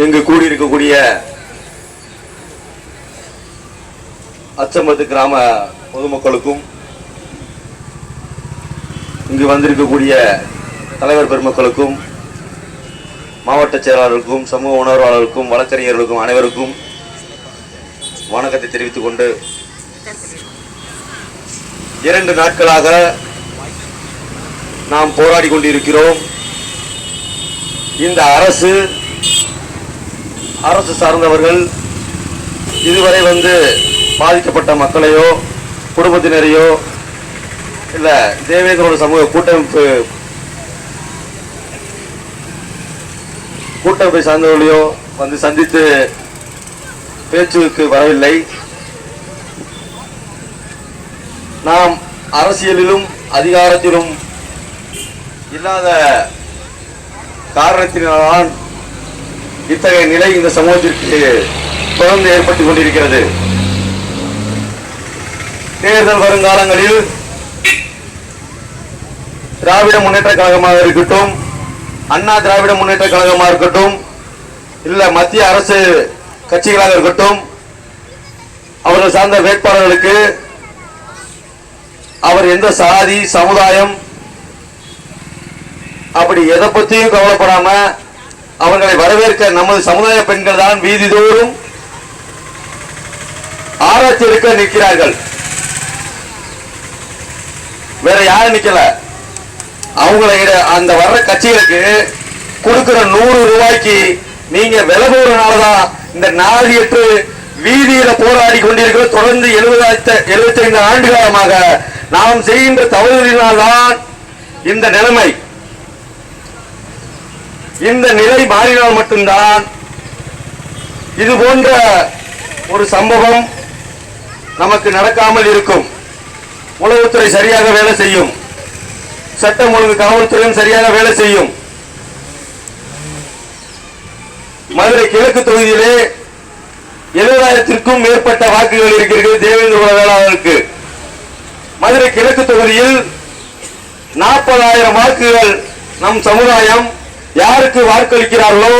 இங்கு கூடியிருக்கக்கூடிய அச்சம்பத்து கிராம பொதுமக்களுக்கும் இங்கு வந்திருக்கக்கூடிய தலைவர் பெருமக்களுக்கும் மாவட்ட செயலாளருக்கும் சமூக உணர்வாளருக்கும் வழக்கறிஞர்களுக்கும் அனைவருக்கும் வணக்கத்தை தெரிவித்துக் கொண்டு இரண்டு நாட்களாக நாம் போராடி கொண்டிருக்கிறோம். இந்த அரசு அரசு சார்ந்தவர்கள் இதுவரை வந்து பாதிக்கப்பட்ட மக்களையோ குடும்பத்தினரையோ இல்லை தேவேந்திரோட சமூக கூட்டமைப்பு கூட்டமைப்பை சார்ந்தவர்களையோ வந்து சந்தித்து பேச்சுக்கு வரவில்லை. நாம் அரசியலிலும் அதிகாரத்திலும் இல்லாத காரணத்தினால்தான் இத்தகைய நிலை இந்த சமூகத்திற்கு தொடர்ந்து ஏற்பட்டுக் கொண்டிருக்கிறது. தேர்தல் வருங்காலங்களில் திராவிட முன்னேற்ற கழகமாக இருக்கட்டும் அண்ணா திராவிட முன்னேற்ற கழகமாக இருக்கட்டும் இல்ல மத்திய அரசு கட்சிகளாக இருக்கட்டும் அவர்கள் சார்ந்த வேட்பாளர்களுக்கு அவர் எந்த சாதி சமுதாயம் அப்படி எதை பத்தியும் கவலைப்படாம அவர்களை வரவேற்க நமது சமுதாய பெண்கள் தான் வீதிதோறும் ஆராய்ச்சி இருக்க நிற்கிறார்கள். வேற யாரும் நிக்கல. அவங்கள இட- அந்த வர்ற கட்சிகளுக்கு கொடுக்கிற நூறு ரூபாய்க்கு நீங்க விலை போறதுனாலதான் இந்த நாதியற்று வீதியில போராடி கொண்டிருக்கிற தொடர்ந்து எழுபதாயிரத்து எழுபத்தி ஐந்து ஆண்டு காலமாக நாம் செய்கின்ற தவறுகளினால்தான் இந்த நிலைமை இந்த நிலை மாறினால் மட்டும்தான் இது போன்ற ஒரு சம்பவம் நமக்கு நடக்காமல் இருக்கும். உளவுத்துறை சரியாக வேலை செய்யும். சட்டம் ஒழுங்கு காவல்துறையும் சரியாக வேலை செய்யும். மதுரை கிழக்கு தொகுதியிலே எழுபதாயிரத்திற்கும் மேற்பட்ட வாக்குகள் இருக்கிறது தேவேந்திர குல வேளாளருக்கு. மதுரை கிழக்கு தொகுதியில் நாற்பதாயிரம் வாக்குகள் நம் சமுதாயம் யாருக்கு வாக்களிக்கிறார்களோ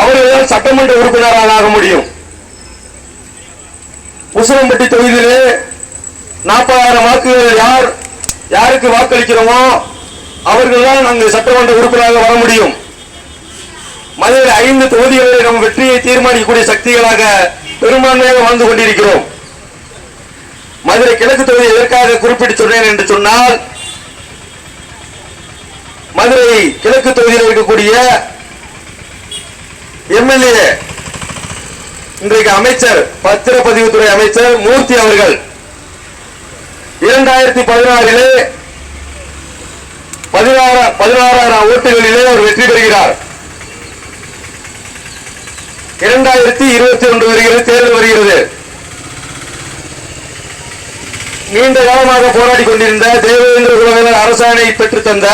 அவர்கள் சட்டமன்ற உறுப்பினராக ஆக முடியும். உசுரம்பட்டி தொகுதியிலே நாற்பதாயிரம் வாக்குகள் யார் யாருக்கு வாக்களிக்கிறோமோ அவர்கள் தான் அங்கு சட்டமன்ற உறுப்பினராக வர முடியும். மதுரை ஐந்து தொகுதிகளில் நம் வெற்றியை தீர்மானிக்கக்கூடிய சக்திகளாக பெரும்பான்மையாக வாழ்ந்து கொண்டிருக்கிறோம். மதுரை கிழக்கு தொகுதி எதற்காக குறிப்பிட்டு சொன்னேன் என்று சொன்னால் மதுரை கிழக்கு தொகுதியில் இருக்கக்கூடிய எம்எல்ஏ இன்றைக்கு அமைச்சர் பத்திரப்பதிவுத்துறை அமைச்சர் மூர்த்தி அவர்கள் இரண்டாயிரத்தி பதினாறிலே பதினாறு பதினாறாயிரம் ஓட்டுகளிலே அவர் வெற்றி பெறுகிறார். இரண்டாயிரத்தி இருபத்தி ஒன்று வருகிறது தேர்தல் வருகிறது. நீண்ட காலமாக போராடி கொண்டிருந்த தேவேந்திர குலவேந்தர் அரசாணை பெற்று தந்த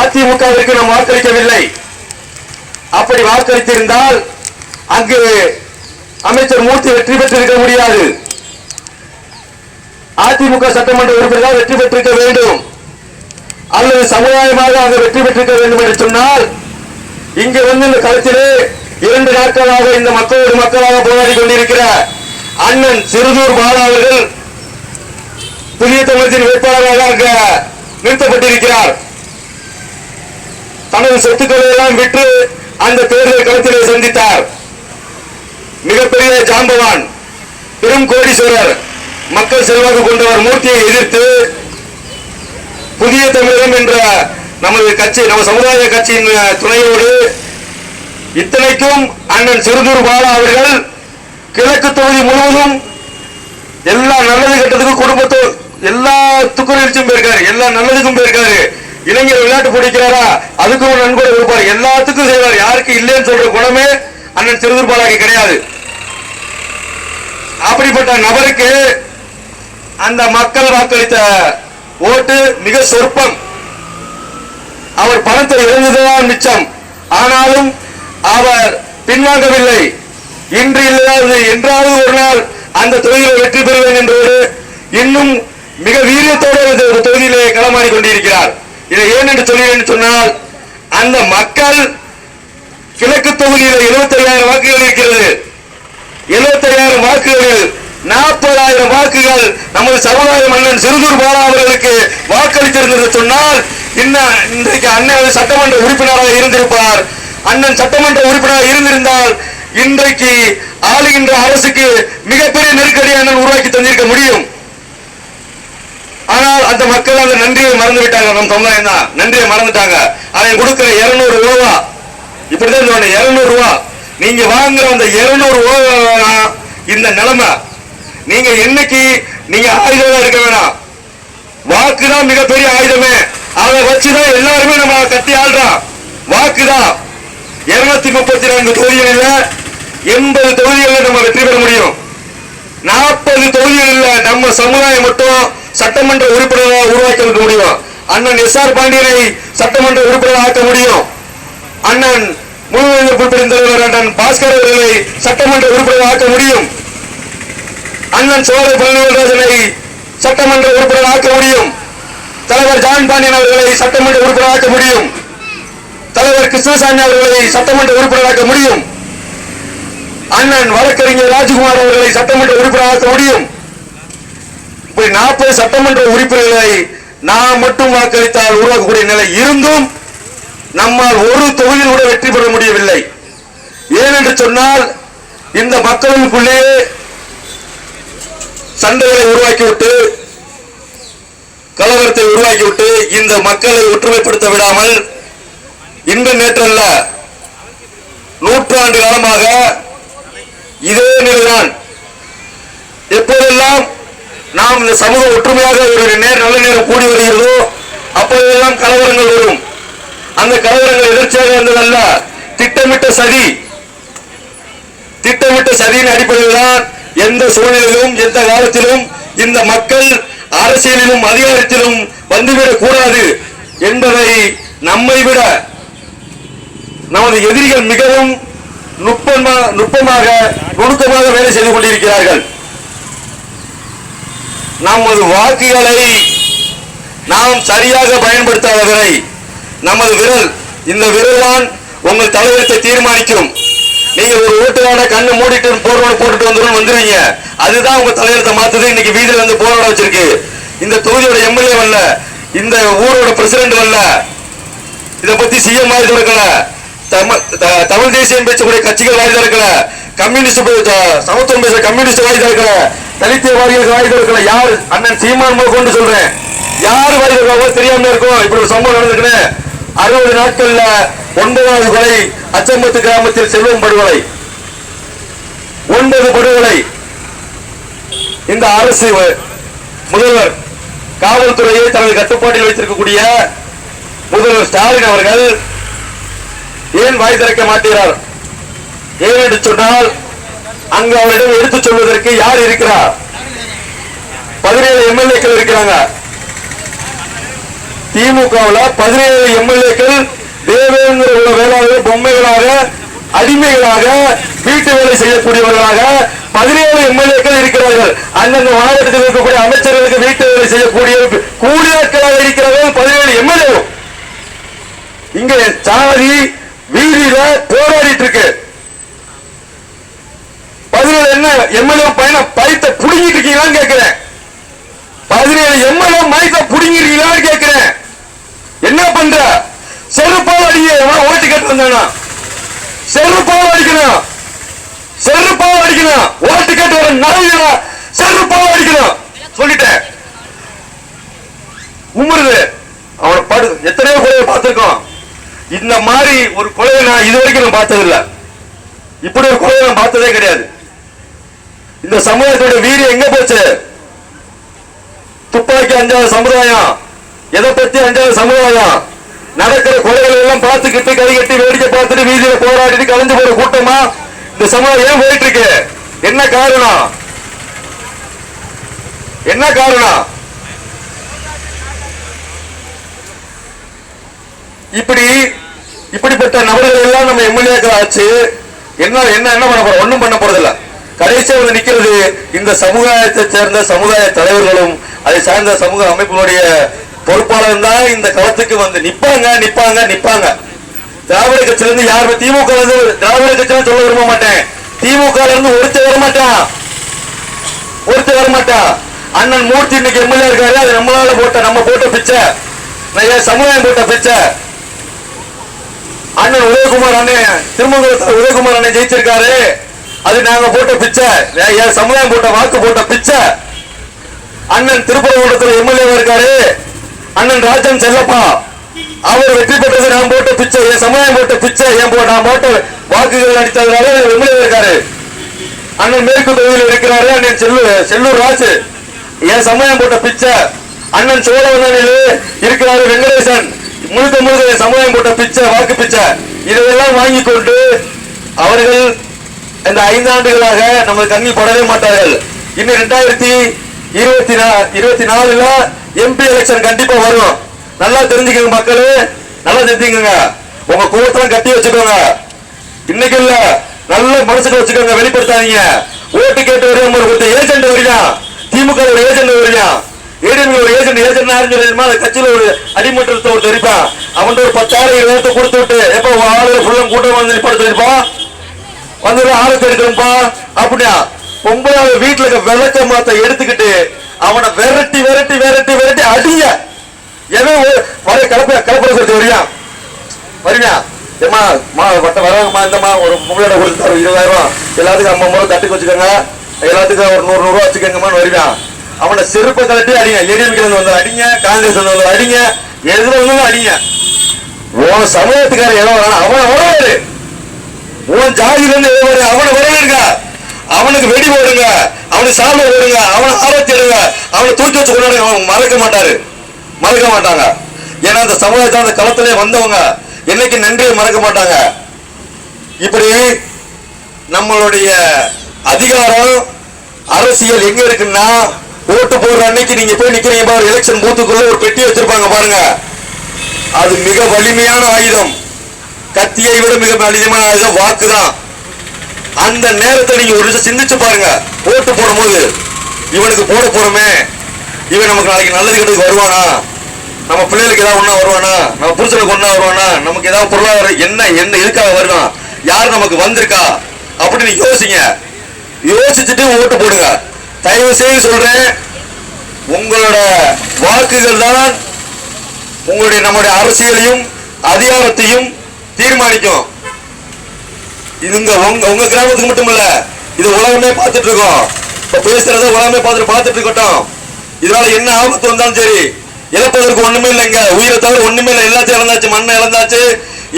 அதிமுகவிற்கு நாம் வாக்களிக்கவில்லை. அப்படி வாக்களித்திருந்தால் அங்கு அமைச்சர் மூர்த்தி வெற்றி பெற்றிருக்க முடியாது. அதிமுக சட்டமன்ற உறுப்பினர் வெற்றி பெற்றிருக்க வேண்டும். அல்லது சமுதாயமாக அங்கு வெற்றி பெற்றிருக்க வேண்டும் என்று சொன்னால் இங்கு வந்து இந்த களத்திலே இரண்டு நாட்களாக இந்த மக்களோடு மக்களாக போராடி கொண்டிருக்கிற அண்ணன் சிறுதூர் பாலா அவர்கள் புதிய தமிழகத்தின் வேட்பாளராக அங்கு நிறுத்தப்பட்டிருக்கிறார். தனது சொத்துக்களை எல்லாம் விற்று அந்த தேர்தல் களத்திலே சந்தித்தார். மிகப்பெரிய ஜாம்பவான் பெரும் கோடீஸ்வரர் மக்கள் செல்வாக்கு கொண்டவர் மூர்த்தியை எதிர்த்து புதிய தமிழகம் என்ற நமது கட்சி நம்ம சமுதாய கட்சியின் துணையோடு இத்தனைக்கும் அண்ணன் சிறுதூர் பாலா அவர்கள் கிழக்கு தொகுதி முழுவதும் எல்லா நல்லது கெட்டதுக்கும் குடும்பத்தோ எல்லாத்துக்கும் நிச்சயம் போயிருக்காரு. எல்லா நல்லதுக்கும் போயிருக்காரு. இளைஞர் விளையாட்டு பிடிக்கிறாரா அதுக்கும் ஒரு நன்கொடை இருப்பார் எல்லாத்துக்கும் செய்வார். யாருக்கு இல்லைன்னு சொல்ற குணமே அண்ணன் சிறுதூர்பாலாகி கிடையாது. அப்படிப்பட்ட நபருக்கு அந்த மக்கள் வாக்களித்த ஓட்டு மிக சொற்பம். அவர் பணத்தை இழந்ததுதான் மிச்சம். ஆனாலும் அவர் பின்வாங்கவில்லை. இன்று இல்லாதது என்றாவது ஒரு நாள் அந்த தொகுதியில் வெற்றி பெறுவேன் என்றோடு இன்னும் மிக வீரியத்தோடு ஒரு தொகுதியிலே களமாடி கொண்டிருக்கிறார். இதை ஏன் என்று சொல்கிறேன் என்று சொன்னால் அந்த மக்கள் கிழக்கு தொகுதியில் 75000 வாக்குகள் இருக்கிறது. 75000 வாக்குகளில் நாற்பதாயிரம் வாக்குகள் நமது சமுதாய மன்னன் சிறுதூர் பாலா அவர்களுக்கு வாக்களித்திருந்தது சொன்னால் இன்னும் இன்றைக்கு அண்ணன் சட்டமன்ற உறுப்பினராக இருந்திருப்பார். அண்ணன் சட்டமன்ற உறுப்பினராக இருந்திருந்தால் இன்றைக்கு ஆளுகின்ற அரசுக்கு மிகப்பெரிய நெருக்கடியை அண்ணன் உருவாக்கி தந்திருக்க முடியும். ஆனால் அந்த மக்கள் அந்த நன்றியை மறந்து விட்டாங்க நம்ம சமுதாயம் தான். நன்றியை மறந்துட்டாங்க. அவன் கொடுக்கிற இருநூறு ரூபா இப்படிதான் சொல்லணும் இருநூறு ரூபா. நீங்க வாங்குற அந்த இருநூறு ரூபா இந்த நிலைமை நீங்க என்னைக்கு நீங்க ஆயுதம் இருக்க வேணாம். வாக்கு தான் மிகப்பெரிய ஆயுதமே. அதை வச்சுதான் எல்லாருமே நம்ம கட்டி ஆள்றோம். வாக்கு தான் இருநூத்தி முப்பத்தி நான்கு தொகுதிகளில் எண்பது தொகுதிகளில் நம்ம வெற்றி பெற முடியும். நாற்பது தொகுதிகளில் நம்ம சமுதாயம் மட்டும் சட்டமன்ற உறுப்பினராக உருவாக்கி முடியும்? அண்ணன் எஸ் ஆர் பாண்டியனை சட்டமன்ற உறுப்பினராக ஆக்க முடியும்? அண்ணன் முழுவதும் தலைவர் அண்ணன் பாஸ்கர் அவர்களை சட்டமன்ற உறுப்பினராக ஆக்க முடியும்? அண்ணன் சோழ பழனிவேல்ராஜனை சட்டமன்ற உறுப்பினராக ஆக்க முடியும்? தலைவர் ஜான் பாண்டியன் அவர்களை சட்டமன்ற உறுப்பினராக ஆக்க முடியும்? தலைவர் கிருஷ்ணசாமி அவர்களை சட்டமன்ற உறுப்பினராக்க முடியும்? அண்ணன் வழக்கறிஞர் ராஜ்குமார் அவர்களை சட்டமன்ற உறுப்பினராக்க முடியும்? இப்படி நாற்பது சட்டமன்ற உறுப்பினர்களை நான் மட்டும் வாக்களித்தால் உருவாக்கக்கூடிய நிலை இருந்தும் நம்மால் ஒரு தொகுதியில் கூட வெற்றி பெற முடியவில்லை. ஏனென்று சொன்னால் இந்த மக்களுக்குள்ளேயே சண்டைகளை உருவாக்கிவிட்டு கலவரத்தை உருவாக்கிவிட்டு இந்த மக்களை ஒற்றுமைப்படுத்த விடாமல் இன்று நேற்றல்ல நூற்றாண்டு காலமாக இதே நிலைதான். எப்போதெல்லாம் நாம் இந்த சமூக ஒற்றுமையாக ஒரு நேர் நல்ல நேரம் கூடி வருகிறதோ அப்போதெல்லாம் கலவரங்கள் வரும். அந்த கலவரங்கள் எதிர்ச்சியாக இருந்ததல்ல திட்டமிட்ட சதி. திட்டமிட்ட சதியின் அடிப்படையில் தான் எந்த சூழ்நிலையிலும் எந்த காலத்திலும் இந்த மக்கள் அரசியலிலும் அதிகாரத்திலும் வந்துவிடக் கூடாது என்பதை நம்மை விட நமது எதிரிகள் மிகவும் நுட்பமாக நுட்பமாக நுணுக்கமாக வேலை செய்து கொண்டிருக்கிறார்கள். நமது வாக்குகளை நாம் சரியாக பயன்படுத்தாத வரை நமது விரல் இந்த விரல் தான் உங்கள் தலைவரத்தை தீர்மானிக்கும். நீங்க ஒரு ஓட்டுக்கான கண்ணு மூடிட்டு போர்வோட போட்டுட்டு வந்துடும் வந்துருவீங்க அதுதான் உங்க தலைவரத்தை மாத்துது. இன்னைக்கு வீதியில வந்து போராட வச்சிருக்கு. இந்த தொகுதியோட எம்எல்ஏ வரல இந்த ஊரோட பிரசிடென்ட் வரல இதை பத்தி சிஎம் வாய் திறக்கல தமிழ் த- தமிழ் தேசியம் பேசக்கூடிய கட்சிகள் வாய் திறக்கல கம்யூனிஸ்ட் சமத்துவம் பேசுற கம்யூனிஸ்ட் வாய் தலித்திய தலித்தியவாதிகள் வாய் திறக்கல யார்? அண்ணன் சீமான் முதல் கொண்டு சொல்றேன். யார் வாய் திறக்காமோ தெரியாம இருக்கும் இப்படி ஒரு சம்பவம் நடந்திருக்குன்னு அறுபது நாட்கள்ல ஒன்பதாவது கொலை அச்சம்பத்து கிராமத்தில் செல்வம் படுகொலை. ஒன்பது படுகொலை. இந்த அரசு முதல்வர் காவல்துறையை தனது கட்டுப்பாட்டில் வைத்திருக்கக்கூடிய முதல்வர் ஸ்டாலின் அவர்கள் ஏன் வாய் திறக்க மாட்டார் ஏன் என்று சொன்னால் அங்கு அவரிடம் எடுத்துச் சொல்வதற்கு யார் இருக்கிறார்? பதினேழு எம்எல்ஏக்கள் இருக்கிறாங்க. திமுகவுல பதினேழு எம்எல்ஏக்கள் தேவேந்திர உள்ள வேளாளர் பொம்மைகளாக அடிமைகளாக வீட்டு வேலை செய்யக்கூடியவர்களாக பதினேழு எம்எல்ஏக்கள் இருக்கிறார்கள். அந்தந்த மாவட்டத்தில் இருக்கக்கூடிய அமைச்சர்களுக்கு வீட்டு வேலை செய்யக்கூடிய கூலியாட்களாக இருக்கிறவர்கள் பதினேழு எம்எல்ஏ. இங்க சாதி வீதியில போராடிட்டு இருக்கு பதினேழு என்ன எம்எல்ஏ பையனை பயத்தை புடுங்கிட்டு இருக்கீங்களான்னு கேட்கிறேன். பதினேழு எம்எல்ஏ மயத்தை புடுங்கிருக்கீங்களான்னு கேட்கிறேன். என்ன பண்ற? செருப்பால் அடிக்க எவன் ஓட்டு கேட்டு வந்தானா? செருப்பால் அடிக்கணும். செருப்பால் அடிக்கணும். ஓட்டு கேட்டு வர நாய்களா செருப்பால் அடிக்கணும். சொல்லிட்டேன். உமருது அவனை படு. எத்தனையோ கொலையை பார்த்திருக்கோம். இந்த மாதிரி ஒரு கொலையை நான் இது வரைக்கும் நான் பார்த்ததில்ல. இப்படி ஒரு கொலையை நான் பார்த்ததே கிடையாது. இந்த சமுதாயத்தோட வீரியம் எங்க போச்சு? துப்பாக்கி அஞ்சாவது சமுதாயம். எதை பத்தி அஞ்சாவது சமுதாயம்? நடக்கிற கொலைகள் எல்லாம் பார்த்துக்கிட்டு கை கட்டி வேடிக்கை பார்த்துட்டு வீதியில போராடிட்டு கலைஞ்சு போற கூட்டமா? இந்த சமுதாயம் ஏன் போயிட்டு இருக்கு? என்ன காரணம்? என்ன காரணம்? இப்படி இப்படிப்பட்ட நபர்கள் எல்லாம் நம்ம எம்எல்ஏக்கள் ஆச்சு. என்ன என்ன என்ன பண்ண போறோம்? ஒன்றும் பண்ண போறதில்ல. கடைசியாக வந்து நிக்கிறது இந்த சமுதாயத்தை சேர்ந்த சமுதாய தலைவர்களும் அதை சார்ந்த சமூக அமைப்புகளுடைய பொறுப்பாளர் தான் இந்த களத்துக்கு வந்து நிப்பாங்க நிப்பாங்க நிப்பாங்க. திராவிட கட்சியில இருந்து யாருமே திமுக திராவிட கட்சியில சொல்ல விரும்ப மாட்டேன். திமுக இருந்து ஒருத்தர் வர மாட்டான் ஒருத்தர் வர மாட்டான் அண்ணன் மூர்த்தி இன்னைக்கு எம்எல்ஏ இருக்காரு அது நம்மளால போட்ட நம்ம போட்ட பிச்சை. நிறைய சமுதாயம் போட்ட பிச்சை? அண்ணன் உதயகுமார் அண்ணன் திருமங்கலத்தில் உதயகுமார் அண்ணன் ஜெயிச்சிருக்காரு. அது நாங்க போட்ட பிச்சை. என் சமுதாயம் போட்ட வாக்கு போட்ட பிச்சை. அண்ணன் திருப்பரங்குன்றத்தில் எம்எல்ஏ இருக்காரு. அண்ணன் ராஜன் செல்லப்பா. அவர் வெற்றி பெற்றது நான் போட்ட பிச்சை. என் சமுதாயம் போட்ட பிச்சை. என் போ- நான் போட்ட வாக்குகள் அடித்ததுனால எம்எல்ஏ இருக்காரு. அண்ணன் மேற்கு தொகுதியில் இருக்கிறாரு. அண்ணன் செல்லூர் செல்லூர் ராஜு. என் சமுதாயம் போட்ட பிச்சை. அண்ணன் சோழவனில் இருக்கிறாரு வெங்கடேசன். முழுக்க முழுக்க என் சமுதாயம் போட்ட பிச்சை வாக்கு பிச்சை. இதையெல்லாம் வாங்கி கொண்டு அவர்கள் இந்த ஐந்தாண்டுகளாக நம்ம கண்ணில் படவே மாட்டார்கள். இன்னும் ரெண்டாயிரத்தி இருபத்தி நா- இருபத்தி நாலுல எம்பி எலெக்ஷன் கண்டிப்பா வரும். நல்லா தெரிஞ்சுக்கங்க மக்களே நல்லா தெரிஞ்சுக்கங்க. உங்க கோவத்தெல்லாம் கட்டி வச்சுக்கோங்க. இன்னைக்கு இல்ல நல்ல மனசுல வச்சுக்கோங்க வெளிப்படுத்தாதீங்க. ஓட்டு கேட்டு வருவாங்க ஒரு ஏஜென்ட் வருவான் திமுக ஒரு ஏஜென்ட் வருவான் ஏடிஎம் ஒரு ஏஜென்ட் ஏஜென்ட் ஆரஞ்சு தெரியுமா? அந்த கட்சியில ஒரு அடிமட்டத்தை ஒரு தெரிப்பான் அவன் ஒரு பத்தாயிரம் இருபத்தை கொடுத்து விட்டு எப்ப ஆளுநர் ஃபுல்லும் கூட்டம் வந்து நிப்பாட தெரிப்பான் வந்து ஆளுக்கு எடுக்கணும்பா. அப்படியா பொம்பளை வீட்டுல இருக்க விளக்க மாத்த எடுத்துக்கிட்டு அவனை விரட்டி விரட்டி விரட்டி விரட்டி அடிங்க. எவன் ஒரு- வர கலப்ப கலப்பட சொல்லி வரியான் வருவியா ஏமா மா வட்ட வராங்கம்மா இந்தம்மா ஒரு பொம்பளோட கொடுத்து தரோம் இருபதாயிரம். ரூபா எல்லாத்துக்கும் ஐம்பது ரூபா தட்டுக்கு வச்சுக்கோங்க. எல்லாத்துக்கும் ஒரு நூறு நூறு வச்சுக்கோங்கம்மான்னு வருவியான் அவனை செருப்பை கலட்டி அடிங்க. ஏடிஎம்கே வந்து அடிங்க காங்கிரஸ் வந்து அடிங்க எதுல வந்து அடிங்க. உன் சமூகத்துக்காரன் எவ்வளோ வேணாம் அவன் வரவாரு உன் ஜாதியிலிருந்து இருந்து அவனை வரவேற்க அவனுக்கு வெடி போடுங்க. அவனுக்கு சாலை போடுங்க. அவனை ஆரத்தி அவனை தூக்கி வச்சு கொண்டாடுங்க. அவன் மறக்க மாட்டாரு. மறக்க மாட்டாங்க. ஏன்னா அந்த சமுதாயத்தை அந்த களத்திலே வந்தவங்க என்னைக்கு நன்றியை மறக்க மாட்டாங்க. இப்படி நம்மளுடைய அதிகாரம் அரசியல் எங்க இருக்குன்னா ஓட்டு போடுற அன்னைக்கு நீங்க போய் நிக்கிறீங்க பாரு எலெக்ஷன் பூத்துக்குள்ள ஒரு பெட்டி வச்சிருப்பாங்க பாருங்க. அது மிக வலிமையான ஆயுதம். கத்தியை விட மிக வலிமையான ஆயுதம் வாக்கு தான் அந்த நேரத்தை நீங்க ஒரு நிமிஷம் சிந்திச்சு பாருங்க. ஓட்டு போடும்போது இவனுக்கு போட போறோமே. இவன் நமக்கு நாளைக்கு நல்லது கெட்டதுக்கு வருவானா? நம்ம பிள்ளைகளுக்கு ஏதாவது ஒன்றா வருவானா? நம்ம புருஷனுக்கு ஒன்றா வருவானா? நமக்கு ஏதாவது பொருளாதாரம் என்ன என்ன இதுக்காக வருவான் யார் நமக்கு வந்திருக்கா? அப்படின்னு யோசிங்க. யோசிச்சுட்டு ஓட்டு போடுங்க. தயவு செய்து சொல்றேன். உங்களோட வாக்குகள் தான் உங்களுடைய நம்முடைய அரசியலையும் அதிகாரத்தையும் தீர்மானிக்கும். இதுங்க உங்க உங்க கிராமத்துக்கு மட்டும் இல்ல இது உலகமே பார்த்துட்டு இருக்கோம் இப்ப பேசுறத உலகமே பார்த்துட்டு பார்த்துட்டு இருக்கட்டும் இதனால என்ன ஆபத்து வந்தாலும் சரி இழப்பதற்கு ஒண்ணுமே இல்லைங்க உயிரை தவிர ஒண்ணுமே இல்லை. எல்லாத்தையும் இழந்தாச்சு மண்ணை இழந்தாச்சு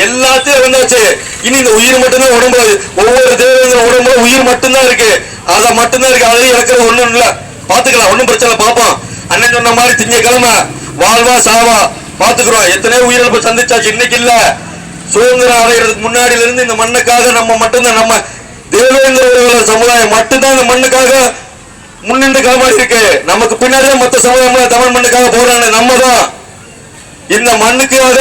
எல்லாத்தையும் இழந்தாச்சு. இனி இந்த உயிர் மட்டும்தான் உடம்பு ஒவ்வொரு தேவையான உடம்புல உயிர் மட்டும்தான் இருக்கு. அதை மட்டும்தான் இருக்கு. அதையும் இழக்கிறது ஒண்ணும் இல்ல. பாத்துக்கலாம் ஒண்ணும் பிரச்சனை பார்ப்போம். அண்ணன் சொன்ன மாதிரி திங்கக்கிழமை வாழ்வா சாவா பாத்துக்கிறோம் எத்தனையோ உயிரிழப்பு சந்திச்சாச்சு. இன்னைக்கு இல்ல. சுதந்திரம் அடைகிறதுக்கு முன்னாடியில இருந்து இந்த மண்ணுக்காக நம்ம மட்டும்தான் நம்ம தேவேந்திர சமுதாயம் மட்டும்தான் இந்த மண்ணுக்காக முன்னின்று காமாடி இருக்கு நமக்கு பின்னாடி தான் சமுதாயம் தமிழ் மண்ணுக்காக போறாங்க நம்ம தான் இந்த மண்ணுக்காக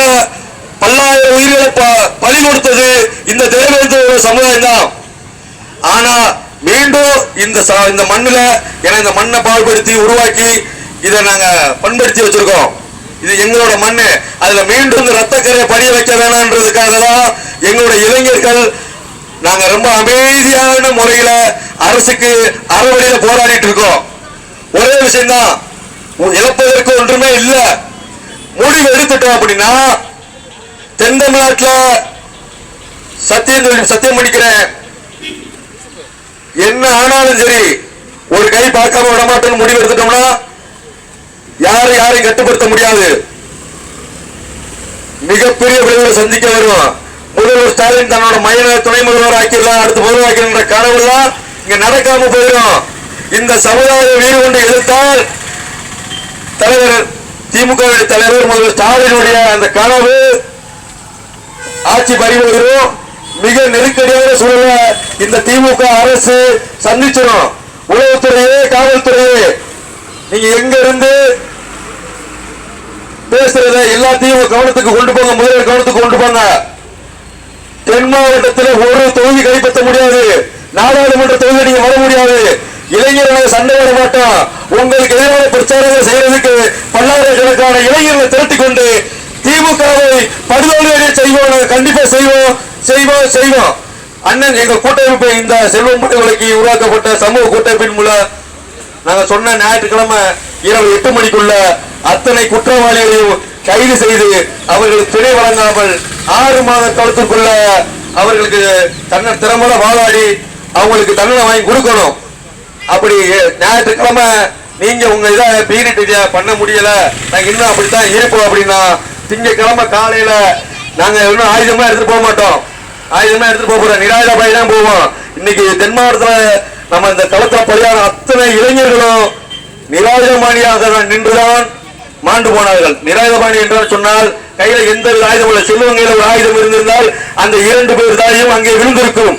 பல்லாயிரம் உயிர்களை ப- பலி கொடுத்தது இந்த தேவேந்திர சமுதாயம் தான் ஆனா மீண்டும் இந்த இந்த மண்ணில் ஏன்னா இந்த மண்ணை பாழ்படுத்தி உருவாக்கி இதை நாங்கள் பண்படுத்தி வச்சிருக்கோம். இது எங்களோட மண்ணு. அதுல மீண்டும் இந்த ரத்தக்கரையை படிய வைக்க வேணாம்ன்றதுக்காக தான் எங்களோட இளைஞர்கள் நாங்க ரொம்ப அமைதியான முறையில அரசுக்கு அறவழியில போராடிட்டு இருக்கோம். ஒரே விஷயம்தான். உ- இழப்பதற்கு ஒன்றுமே இல்லை. முடிவு எடுத்துட்டோம் அப்படின்னா தென் தமிழ்நாட்டில் சத்தியம் சொல்லி- சத்தியம் பண்ணிக்கிறேன். என்ன ஆனாலும் சரி ஒரு கை பார்க்காம விட முடிவு எடுத்துட்டோம்னா யாரும் யாரையும் கட்டுப்படுத்த முடியாது. மிகப்பெரிய விளைவுகளை சந்திக்க வருவோம் முதல்வர் ஸ்டாலின் தன்னோட மையனை துணை முதல்வர் ஆக்கிடலாம் அடுத்து முதல்வர் ஆக்கிடுற கனவுலாம் இங்க நடக்காம போயிடும். இந்த சமுதாய வீடு கொண்டு எதிர்த்தால் தலைவர் திமுக தலைவர் முதல்வர் ஸ்டாலினுடைய அந்த கனவு ஆட்சி பறிவரும் மிக நெருக்கடியான சூழலை இந்த திமுக அரசு சந்திச்சிடும். உளவுத்துறையே காவல்துறையே நீங்க எங்க இருந்து பேசுறத எல்லாத்தையும் கவனத்துக்கு கொண்டு போங்க முதல்வர் கவனத்துக்கு கொண்டு போங்க. தென் மாவட்டத்தில் ஒரு தொகுதி கைப்பற்ற முடியாது. நாடாளுமன்ற தொகுதி நீங்க வர முடியாது. இளைஞர்களை சண்டை வர மாட்டோம். உங்களுக்கு எதிரான பிரச்சாரங்கள் செய்யறதுக்கு பல்லாயிரக்கணக்கான இளைஞர்களை திரட்டி கொண்டு திமுகவை படுதோல்வி செய்வோம் கண்டிப்பா செய்வோம் செய்வோம் செய்வோம். அண்ணன் எங்க கூட்டமைப்பு இந்த செல்வம் படுகொலைக்கு உருவாக்கப்பட்ட சமூக கூட்டமைப்பின் மூலம் நாங்க சொன்ன ஞாயிற்றுக்கிழமை இரவு எட்டு மணிக்குள்ள அத்தனை குற்றவாளிகளையும் கைது செய்து அவர்களுக்கு பிணை வழங்காமல் ஆறு மாத காலத்துக்குள்ள அவர்களுக்கு தன்னை திறம்பட வாதாடி அவங்களுக்கு தண்டனை வாங்கி கொடுக்கணும். அப்படி ஞாயிற்றுக்கிழமை நீங்க உங்க இதை பீரிட்டு பண்ண முடியல. நாங்க இன்னும் அப்படித்தான் இருப்போம் அப்படின்னா திங்கக்கிழமை காலையில நாங்க இன்னும் ஆயுதமா எடுத்துட்டு போக மாட்டோம். ஆயுதமா எடுத்துட்டு போக போறோம். நிராயுத தான் போவோம். இன்னைக்கு தென் மாவட்டத்துல நம்ம இந்த தளத்துல பலியான அத்தனை இளைஞர்களும் நிராயுதமானியாக தான் நின்றுதான் மாண்டு போனார்கள். நிராயுதபாணி என்றால் சொன்னால் கையில எந்த ஆயுதம் இல்லை. செல்வம் கையில ஒரு ஆயுதம் இருந்திருந்தால் அந்த இரண்டு பேர் தாயும் அங்கே விழுந்திருக்கும்.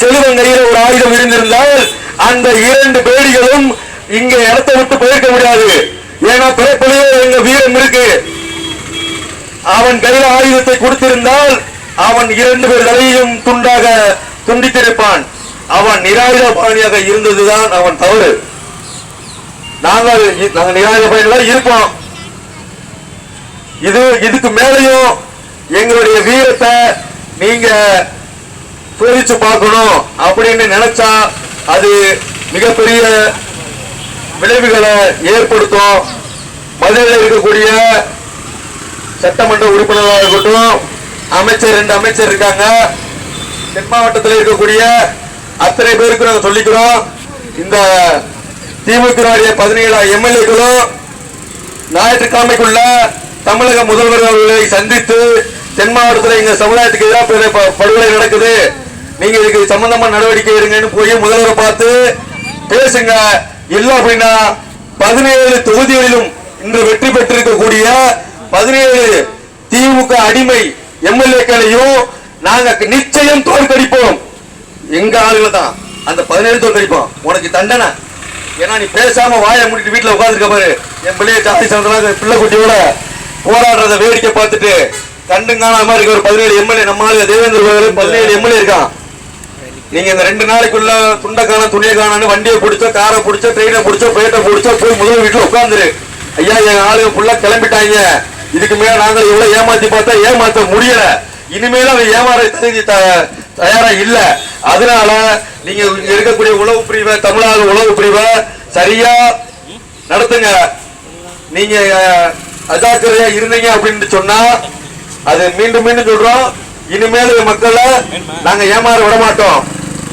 செல்வம் கையில ஒரு ஆயுதம் இருந்திருந்தால் அந்த இரண்டு பேடிகளும் இங்க இடத்தை விட்டு போயிருக்க முடியாது. ஏன்னா பிறப்பிலேயே எங்க வீரம் இருக்கு. அவன் கையில ஆயுதத்தை கொடுத்திருந்தால் அவன் இரண்டு பேர் தலையையும் துண்டாக துண்டித்திருப்பான். அவன் நிராயுத பாணியாக இருந்ததுதான் அவன் தவறு. நாங்கள் நாங்கள் நிராயுத பாணிகளா இருப்போம். இது இதுக்கு மேலையும் எங்களுடைய வீரத்தை நீங்க சோதிச்சு பார்க்கணும் அப்படின்னு நினைச்சா அது மிகப்பெரிய விளைவுகளை ஏற்படுத்தும். மதுரையில் இருக்கக்கூடிய சட்டமன்ற உறுப்பினராக இருக்கட்டும் அமைச்சர் ரெண்டு அமைச்சர் இருக்காங்க. தென் மாவட்டத்தில் இருக்கக்கூடிய அத்தனை பேருக்கு நாங்கள் சொல்லிக்கிறோம். இந்த திமுக பதினேழாம் எம்எல்ஏக்களும் ஞாயிற்றுக்கிழமைக்குள்ள தமிழக முதல்வர் அவர்களை சந்தித்து தென் மாவட்டத்தில் எங்க சமுதாயத்துக்கு எதிராக படுகொலை நடக்குது. நீங்க இதுக்கு சம்பந்தமா நடவடிக்கை எடுங்கன்னு போய் முதல்வரை பார்த்து பேசுங்க. இல்ல அப்படின்னா பதினேழு தொகுதிகளிலும் இன்று வெற்றி பெற்றிருக்கக்கூடிய பதினேழு திமுக அடிமை எம்எல்ஏக்களையும் நாங்க நிச்சயம் தோற்கடிப்போம். எங்க ஆளுகளை தான் அந்த பதினேழு தோற்கடிப்போம். உனக்கு தண்டனை. ஏன்னா நீ பேசாம வாயை முடிட்டு வீட்டுல உட்காந்துருக்க பாரு. என் பிள்ளைய ஜாதி சந்திரா பிள்ளை குட்டியோட. போராடுறத வேடிக்கை பார்த்துட்டு கண்டுங்கானாம இருக்க ஒரு பதினேழு எம்எல்ஏ நம்ம தேவேந்திர பதினேழு எம்எல்ஏ இருக்கான். நீங்க இந்த ரெண்டு நாளைக்குள்ள துண்டக்கான காண துணியை வண்டியை பிடிச்சோ காரை பிடிச்சோ ட்ரெயினை பிடிச்சோ பிளேட்டை பிடிச்சோ போய் முதல் வீட்டுல உட்காந்துரு. ஐயா எங்க ஆளுங்க ஃபுல்லா கிளம்பிட்டாங்க. இதுக்கு மேல நாங்கள் இவ்வளவு ஏமாத்தி பார்த்தா ஏமாத்த முடியல. இனிமேல அவன் ஏமாற தகுதி த- தயாரா இல்ல. அதனால நீங்க இங்க இருக்கக்கூடிய உளவு பிரிவை தமிழ்நாடு உளவு பிரிவை சரியா நடத்துங்க. நீங்க அஜாக்கிரதையா இருந்தீங்க அப்படின்னு சொன்னா அது மீண்டும் மீண்டும் சொல்றோம். இனிமேல் மக்களை நாங்க ஏமாற விட மாட்டோம்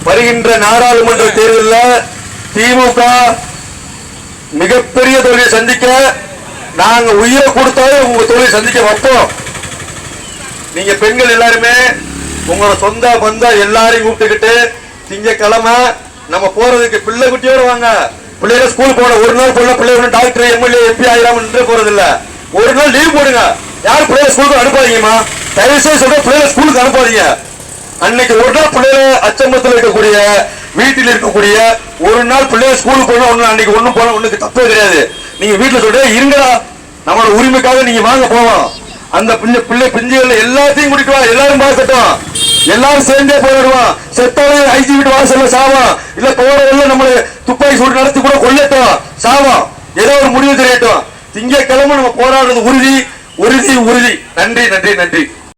வருகின்ற நாடாளுமன்ற தேர்தலில் திமுக மிகப்பெரிய தொழிலை சந்திக்க நாங்க உயிரை கொடுத்தாலும் உங்க தொழிலை சந்திக்க வைப்போம். நீங்க பெண்கள் எல்லாருமே உங்களோட சொந்த பந்த எல்லாரையும் கூப்பிட்டுக்கிட்டு திங்கக்கிழமை நம்ம போறதுக்கு பிள்ளை குட்டியோட வாங்க. பிள்ளைகளை ஸ்கூல் போன ஒரு நாள் பிள்ளை பிள்ளைங்க டாக்டர் எம்எல்ஏ எம்பி ஆயிரம் போறது இல்ல ஒரு நாள் லீவ் போடுங்க. யார் பிள்ளைங்க ஸ்கூலுக்கு அனுப்பாதீங்கம்மா தயவு செய்து சொல்ற பிள்ளைங்க ஸ்கூலுக்கு அனுப்பாதீங்க. அன்னைக்கு ஒரு நாள் பிள்ளைங்க அச்சம்பத்தில் இருக்கக்கூடிய வீட்டில் இருக்கக்கூடிய ஒரு நாள் பிள்ளைங்க ஸ்கூலுக்கு போனா ஒண்ணு அன்னைக்கு ஒண்ணும் போனா ஒண்ணுக்கு தப்பே கிடையாது. நீங்க வீட்டுல சொல்ற இருங்கடா. நம்மளோட உரிமைக்காக நீங்க வாங்க போவோம் அந்த பிள்ளை பிள்ளை பிஞ்சுகள் எல்லாத்தையும் குடிக்கலாம் எல்லாரும் பார்க்கட்டும் எல்லாரும் சேர்ந்தே போராடுவோம். செத்தவன் ஐஜி வீட்டு வாசல்ல சாவோம். இல்ல போறவங்க நம்மளை துப்பாக்கி சூடு நடத்தி கூட கொல்லட்டும். சாவோம். ஏதோ ஒரு முடிவு தெரியட்டும். திங்கட்கிழமை நம்ம போராடுறது உறுதி உறுதி உறுதி. நன்றி நன்றி நன்றி.